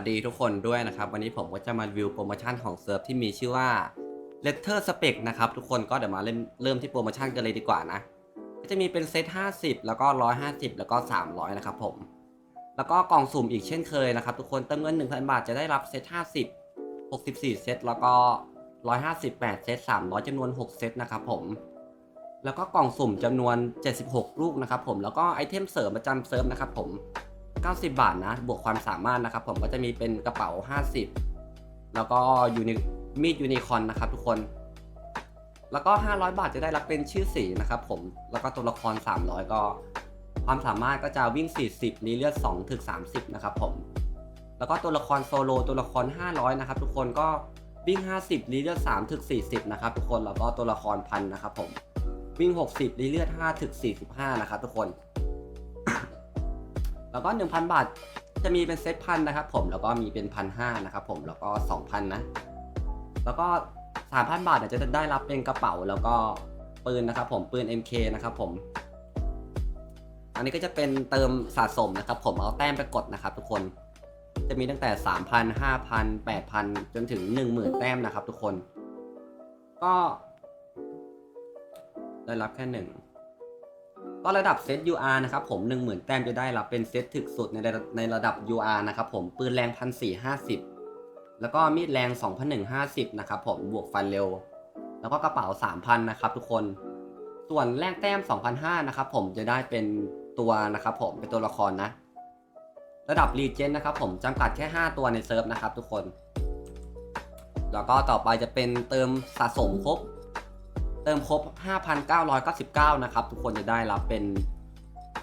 สวัสดีทุกคนด้วยนะครับ วันนี้ผมก็จะมารีวิวโปรโมชั่นของเซิร์ฟที่มีชื่อว่า Letter Spec นะครับ ทุกคนก็เดี๋ยวมาเริ่มเริ่มที่โปรโมชั่นกันเลยดีกว่านะ ก็จะมีเป็นเซต50 แล้วก็ 150 แล้วก็ 300 นะครับผม แล้วก็กล่องสุ่มอีกเช่นเคยนะครับ ทุกคนเติมเงิน 1,000 บาทจะได้รับเซต50 64 เซตแล้วก็ 158 เซต 300จำนวน 6 เซตนะครับผม แล้วก็กล่องสุ่มจำนวน 76 ลูกนะครับผมแล้วก็ไอเทมเสริมประจำเซิร์ฟนะครับผม 90 บาทนะ บวกความสามารถนะครับ ผมก็จะมีเป็นกระเป๋า 50 แล้วก็ยูนิมีดยูนิคอนนะครับทุกคน แล้วก็ 500 บาทจะได้รับเป็นชื่อสีนะครับผม แล้วก็ตัวละคร 300 ก็ ความสามารถก็จะวิ่ง 40นี้เลือด2ถึง30 นะครับผม แล้วก็ตัวละครโซโลตัวละคร 500 นะครับทุกคนก็วิ่ง 50รีเลือด3ถึง40 นะครับทุกคน แล้วก็ตัวละครพันนะครับผม วิ่ง 60รีเลือด5ถึง45 นะครับทุกคน แล้วก็ 1,000 บาทจะมีเป็นเซตพันนะครับผมแล้วก็มีเป็นพันห้านะครับผมแล้วก็ 2,000 นะ แล้วก็ 3,000 บาทเนี่ยจะได้รับเป็นกระเป๋าแล้วก็ปืนนะครับผมปืน MK นะครับผม อันนี้ก็จะเป็นเติมสะสมนะครับ ผมเอาแต้มไปกดนะครับ ทุกคนจะมีตั้งแต่ 3,000 5,000 8,000 จนถึง 10,000 แต้มนะครับ ทุกคน ก็ ได้รับแค่หนึ่ง ก็ระดับเซต UR นะครับผม 10,000 แต้มจะได้รับเป็นเซตถึกสุดในระดับในระดับ UR นะครับผมปืนแรง 1,450 แล้วก็มีดแรง 2,150 นะครับผมบวกฟันเร็ว แล้วก็กระเป๋า 3,000 นะครับทุกคน ส่วนแลกแต้ม 2,500 นะครับผมจะได้เป็นตัวนะครับผมเป็นตัวละครนะ ระดับรีเจนนะครับผมจำกัดแค่ 5 ตัวในเซิร์ฟนะครับทุกคน แล้วก็ต่อไปจะเป็นเติมสะสมครบ เติมครบ 5,999 นะครับ ทุกคนจะได้รับเป็น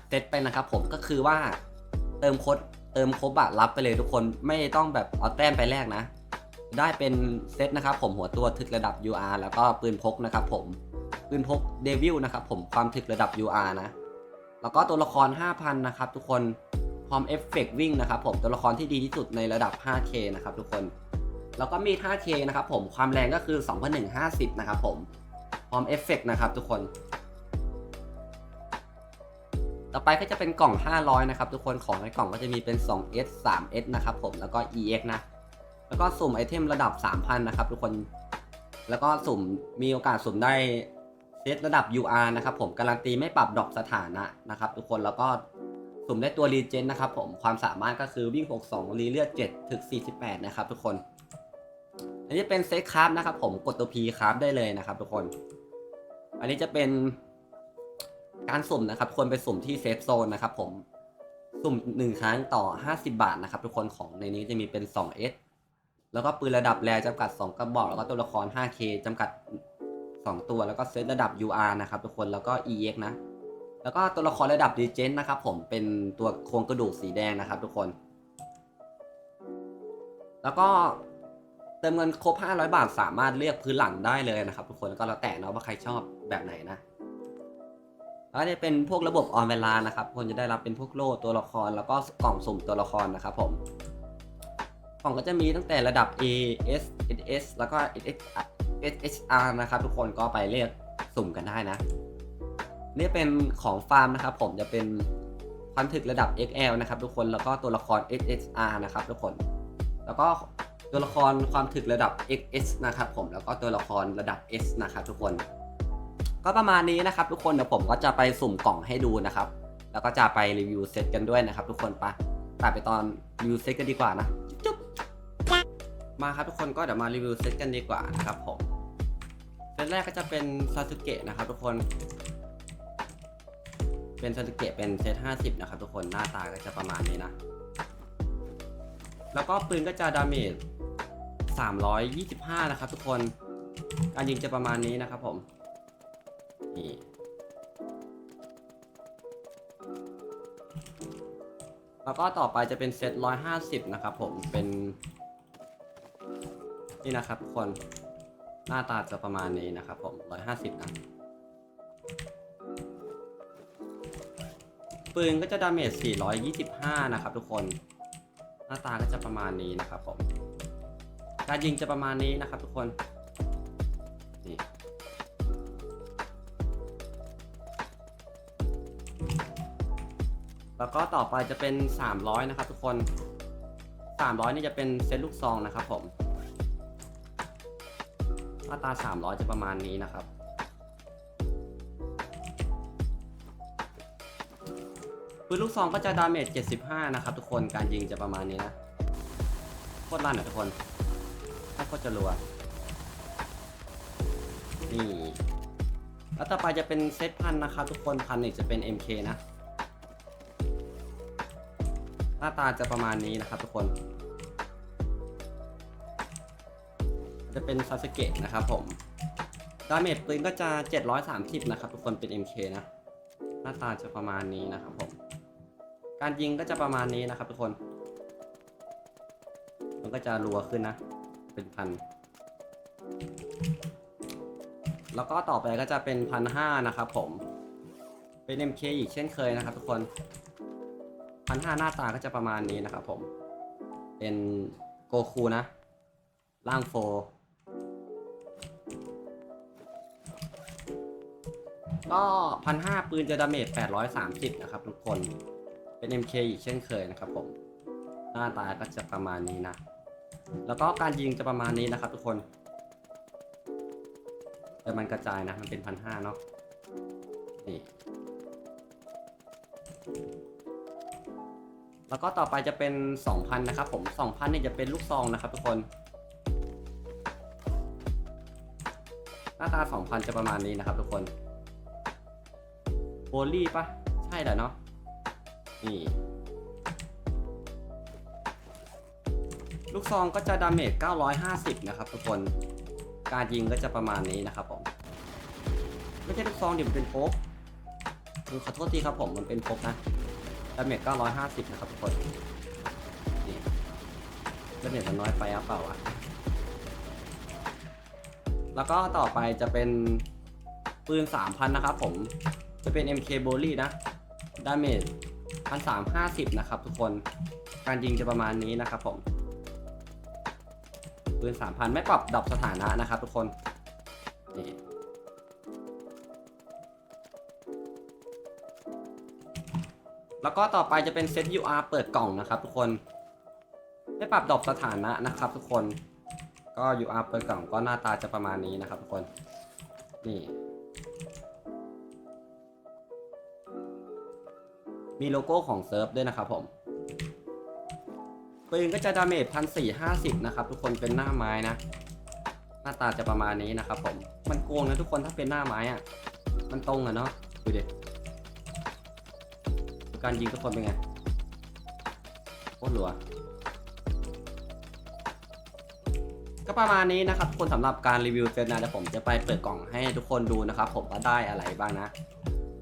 เซตไปนะครับ ผมก็คือว่าเติมครบเติมครบอะรับไปเลยทุกคนไม่ต้องแบบเอาแต้มไปแลกนะ ได้เป็นเซตนะครับ ผมหัวตัวถึกระดับ UR แล้วก็ปืนพกนะครับ ผมปืนพกเดวิลนะครับ ผมความถึกระดับ UR นะ แล้วก็ตัวละคร 5,000 นะครับ ทุกคนพร้อมเอฟเฟกวิ่งนะครับ ผมตัวละครที่ดีที่สุดในระดับ 5K นะครับ ทุกคน แล้วก็มี 5K นะครับ ผมความแรงก็คือ 2,150 นะครับ ผม พร้อมเอฟเฟกต์นะครับทุกคน ต่อไปก็จะเป็นกล่อง 500 นะครับ ทุกคนของในกล่องก็จะมีเป็น 2S 3S นะครับผมแล้วก็ EX นะ แล้วก็สุ่มไอเทมระดับ 3,000 นะครับทุกคน แล้วก็สุ่มมีโอกาสสุ่มได้เซตระดับ UR นะครับผมการันตีไม่ปรับดรอปสถานะนะครับ ทุกคนแล้วก็สุ่มได้ตัวรีเจนนะครับผมความสามารถก็คือวิ่ง 62 รีเลือด 7 ถึง 48 นะครับทุกคน อันนี้เป็นเซตคราฟนะครับผมกดตัว P คราฟได้เลยนะครับทุกคน อันนี้จะเป็นการสุ่มนะครับควรไปสุ่มที่เซฟโซนนะครับผมสุ่มหนึ่งครั้งต่อ 50 บาทนะครับ ทุกคนของในนี้จะมีเป็น 2S แล้วก็ปืนระดับแรจำกัด 2 กระบอก แล้วก็ตัวละคร 5K จำกัด 2 ตัวแล้วก็เซตระดับ UR นะครับทุกคนแล้วก็ EX นะ แล้วก็ตัวละครระดับดีเจนนะครับผมเป็นตัวโครงกระดูกสีแดงนะครับทุกคน แล้วก็ เติมเงินครบ 500 บาทสามารถเลือกพื้นหลังได้เลยนะครับ ทุกคนก็แล้วแต่เนาะว่าใครชอบแบบไหนนะแล้วจะเป็นพวกระบบออนเวลานะครับคนจะได้รับเป็นพวกโล่ตัวละครแล้วก็กล่องสุ่มตัวละครนะครับผมกล่องก็จะมีตั้งแต่ระดับ A S S S แล้วก็ S S R นะครับทุกคนก็ไปเลือกสุ่มกันได้นะ นี่เป็นของฟาร์มนะครับ ผมจะเป็นความถึกระดับ XL นะครับ ทุกคนแล้วก็ตัวละคร SSR นะครับ ทุกคน แล้วก็ ตัวละครความถึกระดับ XS นะครับผมแล้วก็ตัวละครระดับ S นะครับทุกคน ก็ประมาณนี้นะครับ ทุกคนเดี๋ยวผมก็จะไปสุ่มกล่องให้ดูนะครับ แล้วก็จะไปรีวิวเซตกันด้วยนะครับ ทุกคนไปะตัดไปตอนรีวิวเซตกันดีกว่านะจุ๊บมาครับทุกคนก็เดี๋ยวมารีวิวเซตกันดีกว่านะครับผมเซตแรกก็จะเป็นซาสึเกะนะครับ ทุกคน เป็นซาสึเกะเป็นเซต50นะครับทุกคนหน้าตาก็จะประมาณนี้นะ แล้วก็ปืนก็จะดาเมจ325 นะครับทุกคน การยิงจะประมาณนี้นะครับผม นี่แล้วก็ต่อไปจะเป็นเซต150นะครับผมเป็น นี่นะครับทุกคนหน้าตาจะประมาณนี้นะครับผม150นะปืนก็จะดาเมจ425นะครับทุกคน หน้าตาก็จะประมาณนี้นะครับผมการยิงจะประมาณนี้นะครับ ทุกคนนี่แล้วก็ต่อไปจะเป็น 300 นะครับ ทุกคนสามร้อยนี่จะเป็นเซตลูกซองนะครับผมมาตราสามร้อยจะประมาณนี้นะครับ ปืนลูกซองก็จะดาเมจ 75 นะครับทุกคน การยิงจะประมาณนี้นะ โคตรลั่นอะทุกคนถ้าโคตรจะรัว นี่ แล้วต่อไปจะเป็นเซตพันนะครับทุกคน พันนี่จะเป็น MK นะ หน้าตาจะประมาณนี้นะครับทุกคน จะเป็นซาสเกะนะครับผม ดาเมจปืนก็จะ 730 นะครับทุกคน เป็น MK นะหน้าตาจะประมาณนี้นะครับผม การยิงก็จะประมาณนี้นะครับทุกคน มันก็จะรัวขึ้นนะ เป็นพัน แล้วก็ต่อไปก็จะเป็นพันห้านะครับผม เป็น MK อีกเช่นเคยนะครับทุกคนพันห้าหน้าตาก็จะประมาณนี้นะครับผม เป็นโกคูนะร่างโฟก็พันห้าปืนจะดาเมจ830นะครับทุกคน เป็น MK อีกเช่นเคยนะครับผม หน้าตาก็จะประมาณนี้นะ แล้วก็การยิงจะประมาณนี้นะครับทุกคน แต่มันกระจายนะ มันเป็นพันห้าเนาะ นี่แล้วก็ต่อไปจะเป็น 2,000 นะครับผม 2,000นี่ยจะเป็นลูกซองนะครับทุกคน หน้าตา 2,000 จะประมาณนี้นะครับทุกคนโบลี่ปะใช่แหละเนาะ นี่ลูกซองก็จะดาเมจ 950 นะครับทุกคน การยิงก็จะประมาณนี้นะครับผม ไม่ใช่ลูกซองเดิมันเป็นโฟกขอโทษทีครับผมมันเป็นโฟกนะ ดาเมจ 950 นะครับทุกคน นี่ดาเมจมันน้อยไปหรือเปล่าอะ แล้วก็ต่อไปจะเป็นปืน 3,000 นะครับผม จะเป็น MK b o l y นะ ดาเมจ 1350นะครับทุกคน การยิงจะประมาณนี้นะครับผม ปืน3,000ไม่ปรับดับสถานะนะครับทุกคน นี่แล้วก็ต่อไปจะเป็นเซต UR เปิดกล่องนะครับทุกคน ไม่ปรับดอกสถานะนะครับทุกคน ก็ UR เปิดกล่องก็หน้าตาจะประมาณนี้นะครับทุกคน นี่ มีโลโก้ของเซิร์ฟด้วยนะครับผมปืนก็จะดาเมจพันสี่ห้าสิบนะครับทุกคนเป็นหน้าไม้นะ หน้าตาจะประมาณนี้นะครับผมมันโกงนะทุกคนถ้าเป็นหน้าไม้อะมันตรงอะเนาะดูดิการยิงทุกคนเป็นไงโคตรหลัวก็ประมาณนี้นะครับทุกคนสำหรับการรีวิวเซตนะเดี๋ยวผมจะไปเปิดกล่องให้ทุกคนดูนะครับผมว่าได้อะไรบ้างนะ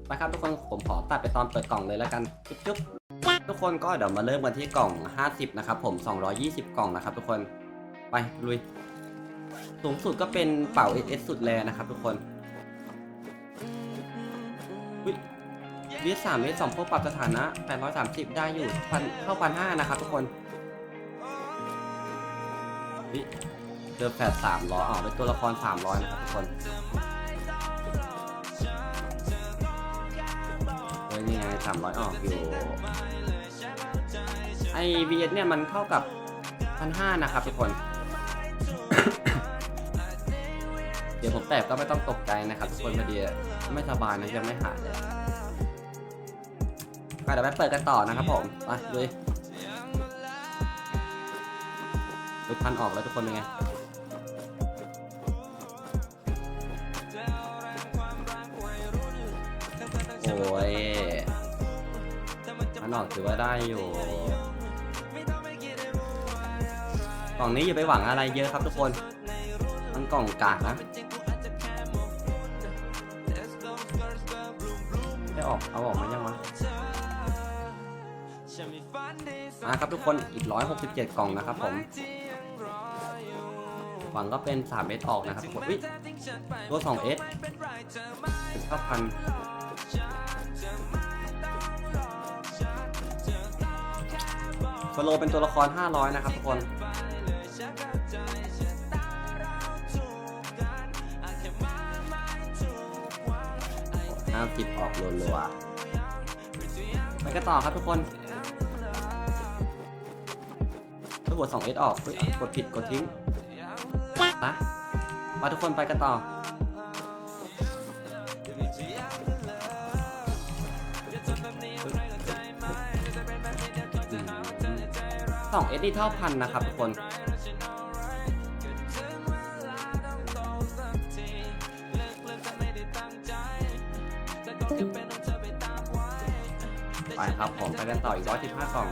ไปครับทุกคนผมขอตัดไปตอนเปิดกล่องเลยแล้วกันจุ๊บๆทุกคนก็เดี๋ยวมาเริ่มกันที่กล่อง 50 นะครับผม 220 กล่องนะครับทุกคนไปลุย สูงสุดก็เป็นเป่า SS สุดแรนะครับทุกคนวีสามวีสองพวกปรับสถานะ 830 ได้อยู่พันเข้าพันห้านะครับทุกคนวิเจอแฟดสามร้อยอ๋อเป็นตัวละครสามร้อยนะครับทุกคน นี่ไงสามร้อยออกอยู่ ไอ VS เนี่ยมันเท่ากับพันห้านะครับทุกคน เดี๋ยวผมแตกก็ไม่ต้องตกใจนะครับทุกคนพอดีไม่สบายนะยังไม่หายเลยไปเดี๋ยวไปเปิดกันต่อนะครับผมไปเลยลุยพันออกแล้วทุกคนเป็นไง โอ้ยมันออกถือว่าได้อยู่กล่องนี้อย่าไปหวังอะไรเยอะครับทุกคน มันกล่องกากนะ ได้ออก เอาออกมายังวะมาครับทุกคน อีก 167 กล่องนะครับผม หวังก็เป็น 3S ออกนะครับทุกคนตัว 2S 9,000 ฟโลเป็นตัวละคร 500 นะครับทุกคน ห้ามผิดออกรัวๆไปกันต่อครับทุกคนถ้ากด2 S ออก กดผิดกดทิ้งนะมาทุกคนไปกันต่อ สองเอสดีเท่าพันนะครับทุกคนไปครับผมไปกันต่ออีก 115กล่อง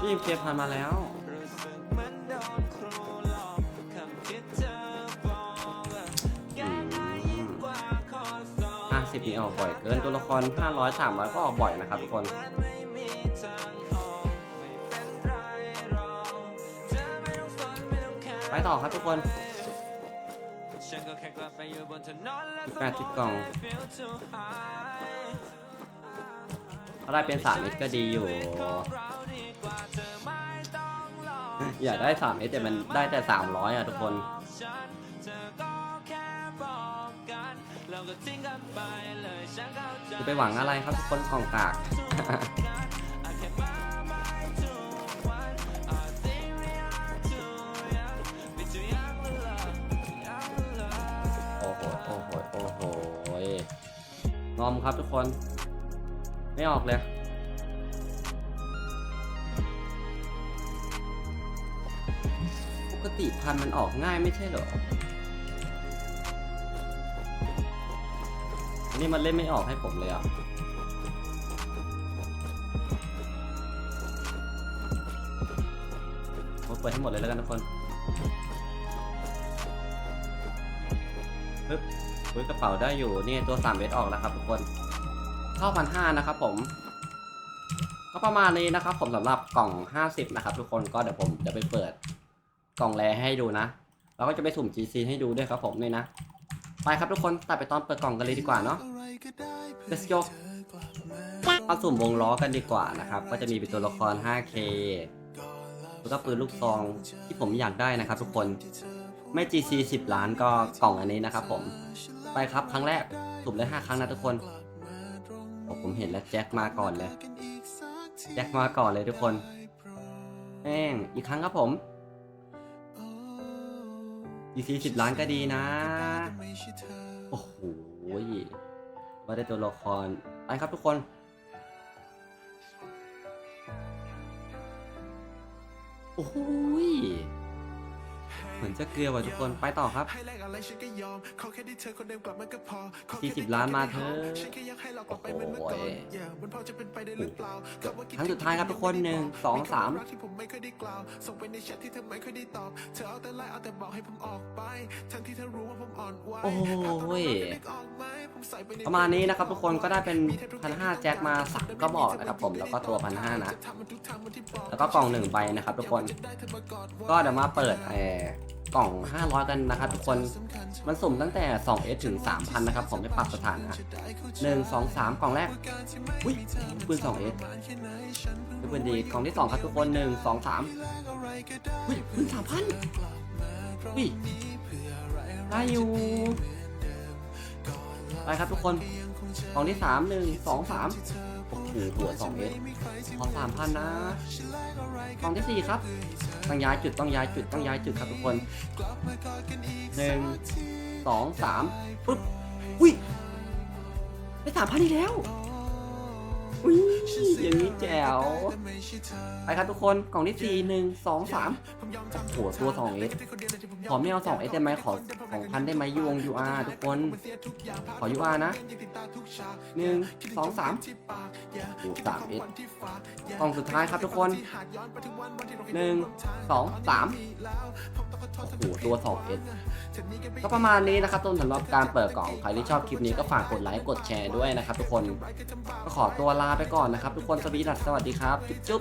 พี่เคพันมาแล้ว 150นี่ออกบ่อยเกินตัวละคร 500 300 ก็ออกบ่อยนะครับทุกคนไปต่อครับทุกคนแปดสิบกล่องเขาได้เป็นสามเอสก็ดีอยู่ อยากได้สามเอสแต่มันได้แต่สามร้อยอะทุกคน จะไปหวังอะไรครับทุกคนกองกากโอ้โหโอ้โหโอ้โหงอมครับทุกคน ไม่ออกเลยปกติพันมันออกง่ายไม่ใช่เหรอ นี่มันเล่นไม่ออกให้ผมเลยอะผมเปิดให้หมดเลยแล้วกันทุกคนปึ๊บปึ๊บกระเป๋าได้อยู่นี่ตัว3เมตรออกแล้วครับทุกคนเข้าพันห้านะครับผม ก็ประมาณนี้นะครับ ผมสำหรับกล่อง 50 นะครับ ทุกคนก็เดี๋ยวผมจะไปเปิดกล่องแรให้ดูนะ แล้วก็จะไปสุ่ม GC ให้ดูด้วยครับผมนี่นะ ไปครับทุกคนตัดไปตอนเปิดกล่องกันเลยดีกว่าเนาะ Let's go มาสุ่มวงล้อกันดีกว่านะครับ ก็จะมีเป็นตัวละคร 5K แล้วก็ปืนลูกซองที่ผมอยากได้นะครับทุกคน ไม่ GC 10 ล้านก็กล่องอันนี้นะครับผม ไปครับครั้งแรกสุ่มเลย5ครั้งนะทุกคนผมเห็นแล้วแจ็คมาก่อนเลย แจ็คมาก่อนเลยทุกคนแม่งอีกครั้งครับผม GC 10 ล้านก็ดีนะ โอ้โหว่าได้ตัวละคร ไปครับทุกคน โอ้โหย เหมือนจะเกลือว่ะทุกคนไปต่อครับ40ล้านมาเถอะโอ้โหยครั้งสุดท้ายครับทุกคนหนึ่งสองสามโอ้ย ประมาณนี้นะครับทุกคนก็ได้เป็นพันห้าแจ็คมาสักก็บอกนะครับผมแล้วก็ตัวพันห้านะ แล้วก็กล่องหนึ่งใบนะครับทุกคน ก็เดี๋ยวมาเปิดเอ่อกล่อง 500 กันนะครับทุกคน มันสุ่มตั้งแต่ 2S ถึง 3,000 นะครับ ผมไม่ปรับสถานะ1 2 3 กล่องแรก อุ้ยปืน 2S เป็นปืนดี กล่องที่ 2 ครับทุกคน 1 2 3อุ้ยปืน 3,000อุ้ยได้อยู่ ไปครับทุกคนกล่องที่3 1 2 3โอ้โหหัว 2S ขอสามพันะกล่องที่สี่ครับ ต้องย้ายจุดต้องย้ายจุดต้องย้ายจุดครับทุกคนหนึ่งสองสามปุ๊บอุ้ยได้สามพันอีกแล้ว อุ้ยอย่างนี้แจ๋ว ไปครับทุกคนกล่องที่สี่หนึ่งสองสามโอ้โหตัวสองเอสขอไม่เอาสองเอสได้ไหมขอสองพันได้ไหมยูวงยูอาร์ทุกคน ขอยูอาร์นะหนึ่งสองสามโอ้สามเอสกล่องสุดท้ายครับทุกคนหนึ่งสองสามโอ้โหตัวสองเอสก็ประมาณนี้นะครับต้นสำหรับการเปิดกล่องใครที่ชอบคลิปนี้ก็ฝากกดไลค์กดแชร์ด้วยนะครับทุกคนก็ขอตัวลาไปก่อนนะครับ ทุกคนสวีดัสสวัสดีครับ จุ๊บ